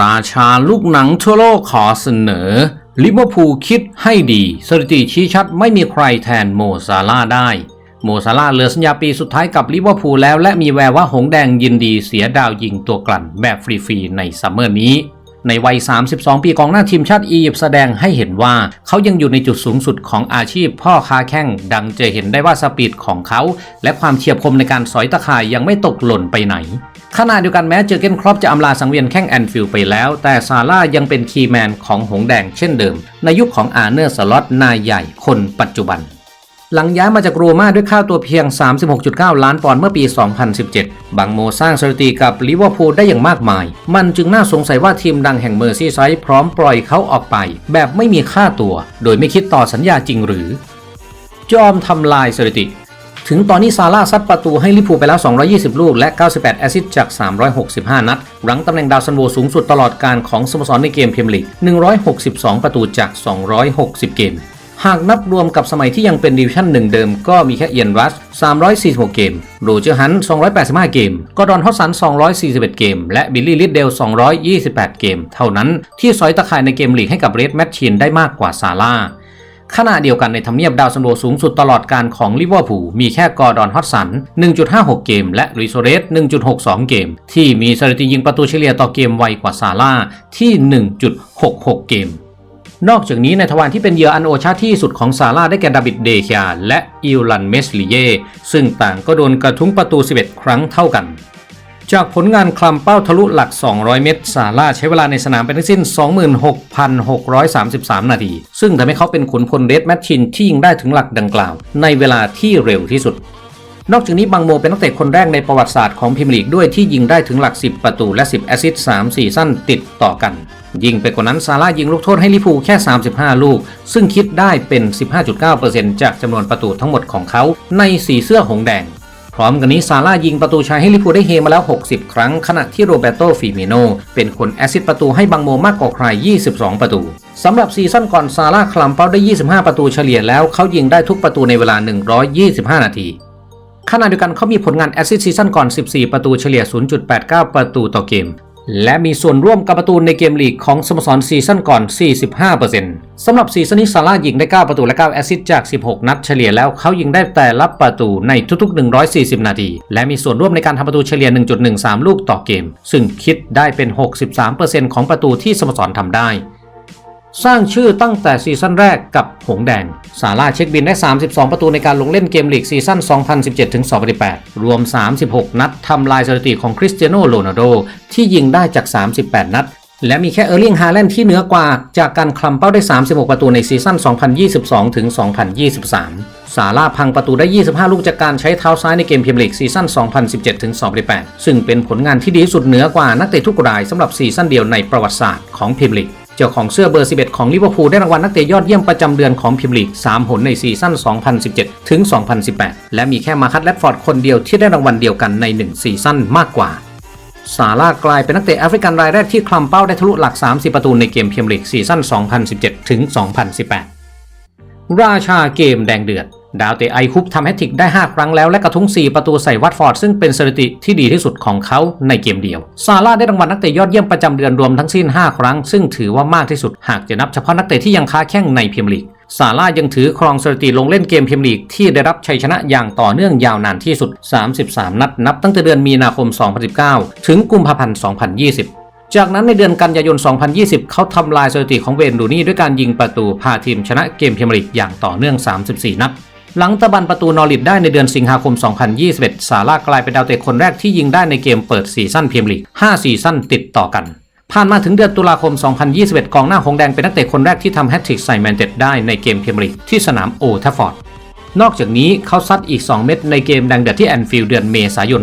ราชาลูกหนังทั่วโลกขอเสนอ ลิเวอร์พูลคิดให้ดีสถิติชี้ชัดไม่มีใครแทนโมซาลาได้ โมซาลาเหลือสัญญาปีสุดท้ายกับลิเวอร์พูลแล้ว และมีแววว่าหงแดงยินดีเสียดาวยิงตัวกลั่นแบบฟรีๆในซัมเมอร์นี้ในวัย 32 ปีกองหน้าทีมชาติอียิปต์แสดงให้เห็นว่าเขายังอยู่ในจุดสูงสุดของอาชีพพ่อค้าแข้ง ดังจะเห็นได้ว่าสปีดของเขา และความเฉียบคมในการสอยตะข่ายยังไม่ตกหล่นไปไหน ขณะเดียวกันแม้เจอเกนครอปจะอำลาสังเวียนแข้งแอนฟิลด์ไปแล้ว แต่ซาร่ายังเป็นคีย์แมนของหงแดงเช่นเดิม ในยุคของอาร์เนอร์สล็อตนายใหญ่คนปัจจุบัน หลังย้ายมาจากโรม่าด้วยค่าตัวเพียง 36.9 ล้านปอนด์เมื่อปี 2017 บังโมสร้างสถิติกับลิเวอร์พูลได้อย่างมากมาย มันจึงน่าสงสัยว่าทีมดังแห่งเมอร์ซีไซด์พร้อมปล่อยเขาออกไป แบบไม่มีค่าตัว โดยไม่คิดต่อสัญญาจริงหรือ จอมทำลายสถิติ ถึงตอนนี้ซาร่าซัดประตูให้ลิเวอร์พูไปแล้ว 220 ลูก และ 98 แอซิสต์จาก 365 นัด รั้งตำแหน่งดาวซันโวสูงสุดตลอดการของสโมสรในเกมพรีเมียร์ลีก 162 ประตูจาก 260 เกม หากนับรวมกับสมัยที่ยังเป็นดิวิชั่นหนึ่งเดิมก็มีแค่เอียนรัส 346 เกม โรเจอร์ฮัน 285 เกม กอร์ดอนฮอสสัน 241 เกม และบิลลี่ลิดเดล 228 เกม เท่านั้นที่สอยตะข่ายในเกมลีกให้กับเรดแมชชีนได้มากกว่าซาร่า ขณะเดียวกันในทำเนียบดาวซันโวสูงสุดตลอดการของลิเวอร์พูลมีแค่กอร์ดอนฮอตสัน 1.56 เกม และริโซเรส 1.62 เกม ที่มีสถิติยิงประตูเฉลี่ยต่อเกมไวกว่าซาร่าที่ 1.66 เกมนอกจากนี้ในทวารที่เป็นเหยื่ออันโอชาที่สุดของซาร่าได้แก่ดาบิดเดคยาและอิลันเมสลิเยซึ่งต่างก็โดนกระทุ้งประตู 11 ครั้งเท่ากัน จากผลงานคลำเป้าทะลุหลัก 200 เมตร ซาร่าใช้เวลาในสนามไปทั้งสิ้น 26,633 นาที ซึ่งทำให้เขาเป็นขุนพลเรดแมชชินที่ยิงได้ถึงหลักดังกล่าว ในเวลาที่เร็วที่สุด นอกจากนี้บังโมเป็นนักเตะคนแรกในประวัติศาสตร์ของพรีเมียร์ลีกด้วยที่ยิงได้ถึงหลัก 10 ประตูและ 10 แอสซิสต์3ซีซั่นติดต่อกัน ยิงไปกว่านั้นซาร่ายิงลูกโทษให้ลิเวอร์พูแค่ 35 ลูก ซึ่งคิดได้เป็น 15.9%จากจำนวนประตูทั้งหมดของเขาในสีเสื้อหงแดง พร้อมกันนี้ซาร่ายิงประตูชัยให้ลิเวอร์พูลได้เฮมาแล้ว 60 ครั้ง ขณะที่โรเบโตฟิเมโนเป็นคนแอซิสประตูให้บังโมมากกว่าใคร 22 ประตูสำหรับซีซั่นก่อนซาร่าคลำเป้าได้ 25 ประตูเฉลี่ยแล้วเขายิงได้ทุกประตูในเวลา 125 นาทีขณะเดียวกันเขามีผลงานแอสซิสซีซั่นก่อน 14 ประตูเฉลี่ย 0.89 ประตูต่อเกม และมีส่วนร่วมกับประตูในเกมลีกของสโมสรซีซั่นก่อน 45%สำหรับซีซั่นนี้ซาร่ายิงได้ 9 ประตูและ 9 แอสซิสต์จาก 16 นัดเฉลี่ยแล้วเขายิงได้แต่ละประตูในทุกๆ 140 นาที และมีส่วนร่วมในการทำประตูเฉลี่ย 1.13 ลูกต่อเกม ซึ่งคิดได้เป็น 63%ของประตูที่สโมสรทำได้ สร้างชื่อตั้งแต่ซีซั่นแรกกับหงแดง ซาร่าเช็คบินได้ 32 ประตูในการลงเล่นเกมลีกซีซั่น 2017-2018 รวม 36 นัดทำลายสถิติของคริสเตียโนโรนัลโดที่ยิงได้จาก 38 นัด และมีแค่เออร์ลิงฮาแลนด์ที่เหนือกว่า จากการคลำเป้าได้ 36 ประตูในซีซั่น 2022-2023 ซาร่าพังประตูได้ 25 ลูกจากการใช้เท้าซ้ายในเกมพรีเมียร์ลีกซีซั่น 2017-2018 ซึ่งเป็นผลงานที่ดีสุดเหนือกว่านักเตะทุกรายสำหรับซีซั่นเดียวในประวัติศาสตร์ของพรีเมียร์ลีก เจ้าของเสื้อเบอร์ 11 ของลิเวอร์พูลได้รางวัลนักเตะยอดเยี่ยมประจำเดือนของพรีเมียร์ลีก 3 หนในซีซั่น 2017 ถึง 2018 และมีแค่มาคัตแรดฟอร์ดคนเดียวที่ได้รางวัลเดียวกันใน 1 ซีซั่นมากกว่าซาร่ากลายเป็นนักเตะแอฟริกันรายแรกที่คลำเป้าได้ทะลุหลัก 30 ประตูในเกมพรีเมียร์ลีกซีซั่น 2017 ถึง 2018 ราชาเกมแดงเดือด ดาวเตะไอคุปทำแฮตทริกได้ 5 ครั้งแล้วและกระทุ้ง 4 ประตูใส่วัตฟอร์ด ซึ่งเป็นสถิติที่ดีที่สุดของเขาในเกมเดียว ซาร่าได้รางวัลนักเตะยอดเยี่ยมประจำเดือนรวมทั้งสิ้น 5 ครั้ง ซึ่งถือว่ามากที่สุดหากจะนับเฉพาะนักเตะที่ยังค้าแข้งในพรีเมียร์ลีกซาร่ายังถือครองสถิติลงเล่นเกมพรีเมียร์ลีกที่ได้รับชัยชนะอย่างต่อเนื่องยาวนานที่สุด 33 นัดนับตั้งแต่เดือนมีนาคม 2019 ถึงกุมภาพันธ์ 2020จากนั้นในเดือนกันยายน 2020 เขาทำลายสถิติของเวนรูนี่ด้วยการยิงประตูพาทีมชนะเกมพรีเมียร์ลีกอย่างต่อเนื่อง 34 นัด หลังตะบันประตูนอริดได้ในเดือนสิงหาคม 2021 ซาร่ากลายเป็นดาวเตะคนแรกที่ยิงได้ในเกมเปิดซีซั่นพรีเมียร์ลีก 5 ซีซั่นติดต่อกัน ผ่านมาถึงเดือนตุลาคม 2021 กองหน้าหงแดงเป็นนักเตะคนแรกที่ทำแฮตทริกใส่แมนเต็ดได้ในเกมพรีเมียร์ลีกที่สนามโอทัฟฟอร์ด นอกจากนี้เขาซัดอีก 2 เม็ดในเกมแดงเดือดที่แอนฟิลด์เดือนเมษายน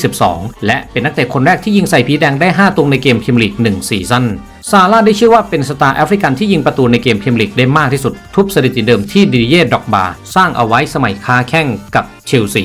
2022 และเป็นนักเตะคนแรกที่ยิงใส่ผีแดงได้ 5 ตรงในเกมพิมลีก1ซีซั่นซาร่าได้ชื่อว่าเป็นสตาร์แอฟริกันที่ยิงประตูในเกมพิมลีกได้มากที่สุด ทุบสถิติเดิมที่ดิเย่ดอกบา สร้างเอาไว้สมัยคาแข้งกับเชลซี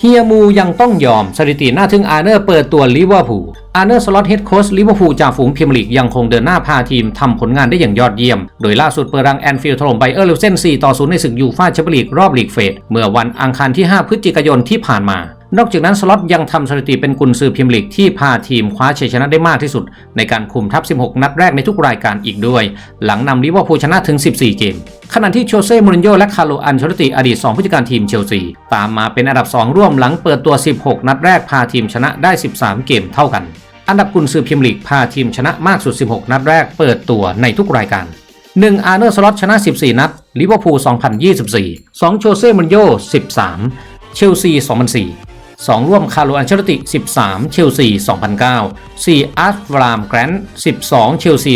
เฮียมูยังต้องยอมสถิติน่าทึ่งอาร์เนอร์เปิดตัวลิเวอร์พูลอาร์เนอร์สล็อตเฮดโค้ชลิเวอร์พูลจากฝูงพรีเมียร์ลีกยังคงเดินหน้าพาทีมทำผลงานได้อย่างยอดเยี่ยม โดยล่าสุดเปิดรังแอนฟิลด์ถล่มไบเออร์เลวเซน4ต่อ0ในศึกยูฟ่าแชมเปี้ยนลีกรอบลีกเฟสเมื่อวันอังคารที่ 5 พฤศจิกายนที่ผ่านมา นอกจากนั้นสล็อตยังทำสถิติเป็นกุนซือพรีเมียร์ลีกที่พาทีมคว้าชัยชนะได้มากที่สุด ในการคุมทัพ 16 นัดแรกในทุกรายการอีกด้วย หลังนำลิเวอร์พูลชนะถึง 14 เกม ขณะที่โชเซ่มูรินโญ่และคาร์โลอันเชลติอดีต 2 ผู้จัดการทีมเชลซี ตามมาเป็นอันดับ 2 ร่วมหลังเปิดตัว 16 นัดแรกพาทีมชนะได้ 13 เกมเท่ากัน อันดับกุนซือพรีเมียร์ลีกพาทีมชนะมากสุด 16 นัดแรกเปิดตัวในทุกรายการ1อาร์เนอร์สล็อตชนะ 14 นัดลิเวอร์พูล 2024 2 โชเซ่มูรินโญ่ 13 เชลซี 2004 2 ร่วมคาร์โลอันเชลติ 13 เชลซี 2009 4 อาร์ตรามแกรนต์12 เชลซี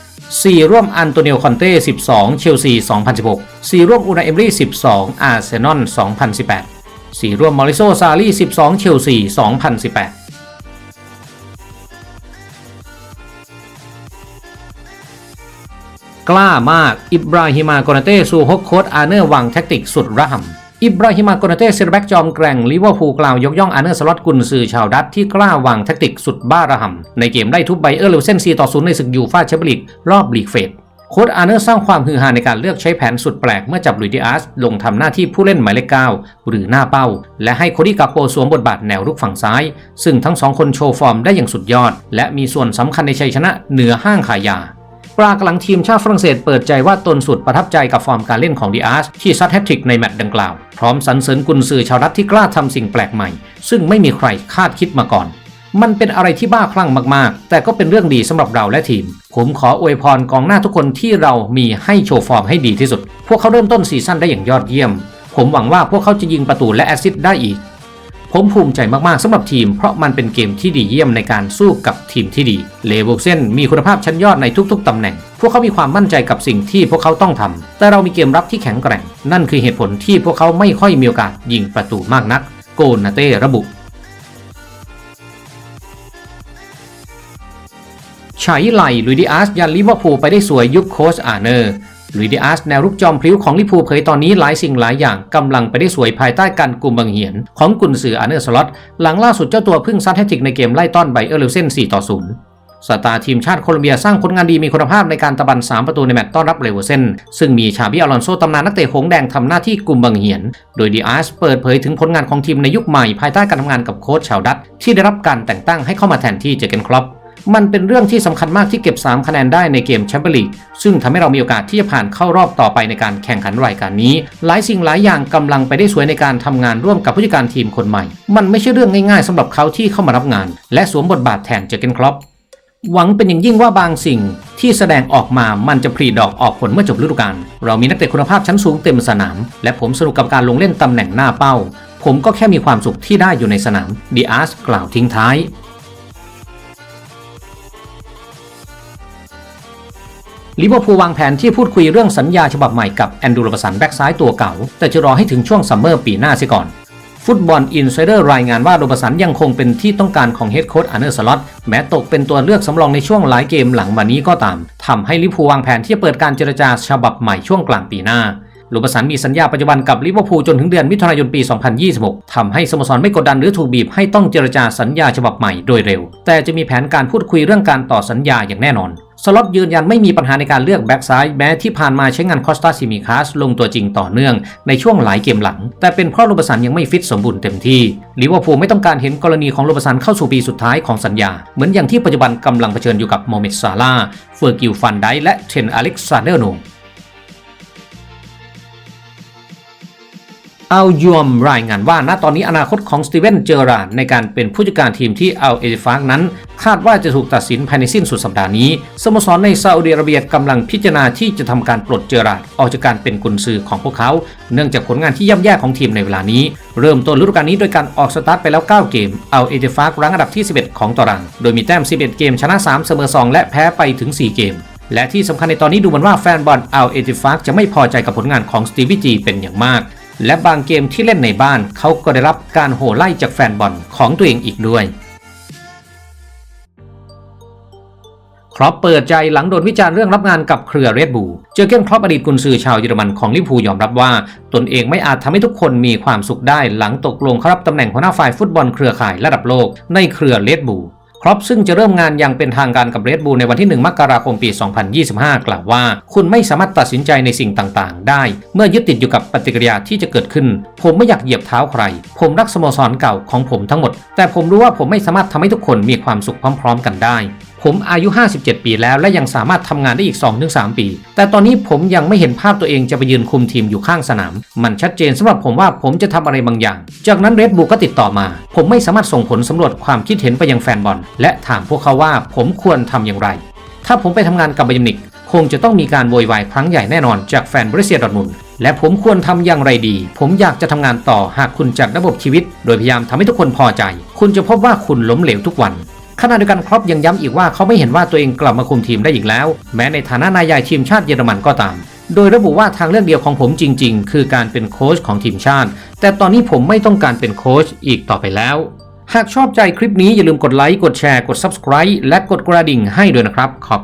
2007 4 ร่วมอันโตนิโอคอนเต้ 12 เชลซี 2016 4 ร่วมอูนาเอมรี่ 12 อาร์เซนอล 2018 4 ร่วมมอริโซซารี12 เชลซี 2018กล้ามาก อิบราฮิมาโกนเต้สู่ฮกโคดอาร์เนอร์วางแท็กติกสุดระห่ำ อิบราฮิมากนาเต้เซนแบ็กจอมแกร่งลิเวอร์พูลกล่าวยกย่องอาร์เนอร์สล็อตกุนซือชาวดัตที่กล้าวางแท็กติกสุดบ้าระห่ำในเกมไล่ทุบไบเออร์เลวเซนซีต่อศูนย์ในศึกยูฟ่าแชมเปี้ยนลีกรอบลีกเฟสโค้ดอาร์เนอร์สร้างความฮือฮาในการเลือกใช้แผนสุดแปลกเมื่อจับลุยดิอาสลงทำหน้าที่ผู้เล่นหมายเลข9หรือหน้าเป้า และให้โคดี้กาโปสวมบทบาทแนวรุกฝั่งซ้าย ซึ่งทั้งสองคนโชว์ฟอร์มได้อย่างสุดยอด และมีส่วนสำคัญในชัยชนะเหนือห้างขายยา ปรากหลังทีมชาติฝรั่งเศสเปิดใจว่าตนสุดประทับใจกับฟอร์มการเล่นของดิอาสที่ซัดแฮตทริกในแมตช์ดังกล่าว พร้อมสรรเสริญกุนซือชาวรัฐที่กล้าทำสิ่งแปลกใหม่ ซึ่งไม่มีใครคาดคิดมาก่อน มันเป็นอะไรที่บ้าคลั่งมากๆ แต่ก็เป็นเรื่องดีสำหรับเราและทีม ผมขออวยพรกองหน้าทุกคนที่เรามีให้โชว์ฟอร์มให้ดีที่สุด พวกเขาเริ่มต้นซีซั่นได้อย่างยอดเยี่ยม ผมหวังว่าพวกเขาจะยิงประตูและแอสซิสต์ได้อีก ผมภูมิใจมากๆสำหรับทีม เพราะมันเป็นเกมที่ดีเยี่ยมในการสู้กับทีมที่ดี เลเวลเซนมีคุณภาพชั้นยอดในทุกๆตำแหน่ง พวกเขามีความมั่นใจกับสิ่งที่พวกเขาต้องทำ แต่เรามีเกมรับที่แข็งแกร่ง นั่นคือเหตุผลที่พวกเขาไม่ค่อยมีโอกาสยิงประตูมากนัก โกนาเต้ระบุฉายไหลลุยดิอาสยันลิเวอร์พูลไปได้สวยยุคโคชอาเนอร์ ลุยดิอาสแนวรุกจอมพลิ้วของลิพูเผยตอนนี้หลายสิ่งหลายอย่างกำลังไปได้สวยภายใต้การกลุ่มบังเหียน ของกุนซืออาร์เนอร์สล็อตหลังล่าสุดเจ้าตัวเพิ่งซัดแฮตทริกในเกมไล่ต้อนไบเออร์เลวเซน4ต่อ0สตาร์ทีมชาติโคลอมเบียสร้างผลงานดีมีคุณภาพในการตะบัน 3 ประตูในแมตช์ต้อนรับเลเวอร์เซนซึ่งมีชาบิอลอนโซตำนานนักเตะหงแดงทำหน้าที่กลุ่มบังเหียน โดยดิอาสเปิดเผยถึงผลงานของทีมในยุคใหม่ภายใต้การทำงานกับโค้ชชาวดัตที่ได้รับการแต่งตั้งให้เข้ามาแทนที่เจอเกนคล็อป มันเป็นเรื่องที่สำคัญมากที่เก็บ 3 คะแนนได้ในเกมแชมเปี้ยนลีกซึ่งทำให้เรามีโอกาสที่จะผ่านเข้ารอบต่อไปในการแข่งขันรายการนี้ หลายสิ่งหลายอย่างกำลังไปได้สวยในการทำงานร่วมกับผู้จัดการทีมคนใหม่ มันไม่ใช่เรื่องง่ายๆสำหรับเขาที่เข้ามารับงาน และสวมบทบาทแทนเจอเกนคล็อปหวังเป็นอย่างยิ่งว่าบางสิ่งที่แสดงออกมามันจะผลิดอกออกผลเมื่อจบฤดูกาล เรามีนักเตะคุณภาพชั้นสูงเต็มสนาม และผมสนุกกับการลงเล่นตำแหน่งหน้าเป้า ผมก็แค่มีความสุขที่ได้อยู่ในสนามดีอาร์สกล่าวทิ้งท้าย ลิเวอร์พูลวางแผนที่พูดคุยเรื่องสัญญาฉบับใหม่กับแอนดูโรบสันแบ็กซ้ายตัวเก่า แต่จะรอให้ถึงช่วงซัมเมอร์ปีหน้าเสียก่อน ฟุตบอลอินไซเดอร์รายงานว่าโรบสันยังคงเป็นที่ต้องการของเฮดโค้ชอาร์เนอร์สล็อตแม้ตกเป็นตัวเลือกสำรองในช่วงหลายเกมหลังมานี้ก็ตามทำให้ลิเวอร์พูลวางแผนที่จะเปิดการเจรจาฉบับใหม่ช่วงกลางปีหน้าโรบสันมีสัญญาปัจจุบันกับลิเวอร์พูลจนถึงเดือนมิถุนายนปี 2026ทำให้สโมสรไม่กดดันหรือถูกบีบให้ต้องเจรจาสัญญาฉบับใหม่โดยเร็ว แต่จะมีแผนการพูดคุยเรื่องการต่อสัญญาอย่างแน่นอน สล็อตยืนยันไม่มีปัญหาในการเลือกแบ็กซ้ายแม้ที่ผ่านมาใช้งานคอสตาซิมิคาสลงตัวจริงต่อเนื่องในช่วงหลายเกมหลัง แต่เป็นเพราะโรบสันยังไม่ฟิตสมบูรณ์เต็มที่ลิเวอร์พูลไม่ต้องการเห็นกรณีของโรบสันเข้าสู่ปีสุดท้ายของสัญญา เหมือนอย่างที่ปัจจุบันกำลังเผชิญอยู่กับโมเมดซาลาเฟอร์กิลฟันไดและเทรนอเล็กซานเดอร์โน อายวมรายงานว่า ณ ตอนนี้อนาคตของสตีเวน เจอราร์ดในการเป็นผู้จัดการทีมที่เอาเอฟากนั้น คาดว่าจะถูกตัดสินภายในสิ้นสุดสัปดาห์นี้ สโมสรในซาอุดิอาระเบียกำลังพิจารณาที่จะทำการปลดเจอราร์ดออกจากการเป็นกุนซือของพวกเขา เนื่องจากผลงานที่ย่ำแย่ของทีมในเวลานี้ เริ่มต้นฤดูกาลนี้โดยการออกสตาร์ทไปแล้ว 9 เกมเอาเอฟากรั้งอันดับที่ 11 ของตาราง โดยมีแต้ม 11 เกมชนะ 3 เสมอ 2 และแพ้ไปถึง 4 เกมและที่สำคัญในตอนนี้ดูเหมือนว่าแฟนบอลอัลเอติฟากจะไม่พอใจกับผลงานของสตีวิจีเป็นอย่างมาก และบางเกมที่เล่นในบ้านเขาก็ได้รับการโห่ไล่จากแฟนบอลของตัวเองอีกด้วยครอปเปิดใจหลังโดนวิจารณ์เรื่องรับงานกับเครือเรดบูลเจอเกนครอปอดีตกุนซือชาวเยอรมันของลิพูยอมรับว่า ตนเองไม่อาจทำให้ทุกคนมีความสุขได้หลังตกลงเข้ารับตำแหน่งหัวหน้าฝ่ายฟุตบอลเครือข่ายระดับโลกในเครือเรดบูล รอปซึ่งจะเริ่มงานอย่างเป็นทางการกับเรดบูลในวันที่ 1 มกราคมปี 2025 กล่าวว่า คุณไม่สามารถตัดสินใจในสิ่งต่างๆ ได้ เมื่อยึดติดอยู่กับปฏิกิริยาที่จะเกิดขึ้น ผมไม่อยากเหยียบเท้าใคร ผมรักสโมสรเก่าของผมทั้งหมด แต่ผมรู้ว่าผมไม่สามารถทำให้ทุกคนมีความสุขพร้อม ๆ กันได้ ผมอายุ 57 ปีแล้ว และยังสามารถทำงานได้อีก 2-3 ปี แต่ตอนนี้ผมยังไม่เห็นภาพตัวเองจะไปยืนคุมทีมอยู่ข้างสนาม มันชัดเจนสำหรับผมว่าผมจะทำอะไรบางอย่าง จากนั้นเรดบูก็ติดต่อมา ผมไม่สามารถส่งผลสำรวจความคิดเห็นไปยังแฟนบอล และถามพวกเขาว่าผมควรทำอย่างไร ถ้าผมไปทำงานกับบาเยร์นมิวนิกคงจะต้องมีการโวยวายครั้งใหญ่แน่นอนจากแฟนบริเซียดอทมุนและผมควรทำอย่างไรดี ผมอยากจะทำงานต่อหากคุณจัดระบบชีวิต โดยพยายามทำให้ทุกคนพอใจ คุณจะพบว่าคุณล้มเหลวทุกวัน ขณะเดียวกันครอปยังย้ำอีกว่าเขาไม่เห็นว่าตัวเองกลับมาคุมทีมได้อีกแล้ว แม้ในฐานะนายใหญ่ทีมชาติเยอรมันก็ตาม โดยระบุว่าทางเลือกเดียวของผมจริง ๆ คือการเป็นโค้ชของทีมชาติ แต่ตอนนี้ผมไม่ต้องการเป็นโค้ชอีกต่อไปแล้ว หากชอบใจคลิปนี้อย่าลืมกดไลค์กดแชร์กด Subscribe และกดกระดิ่งให้ด้วยนะครับขอบ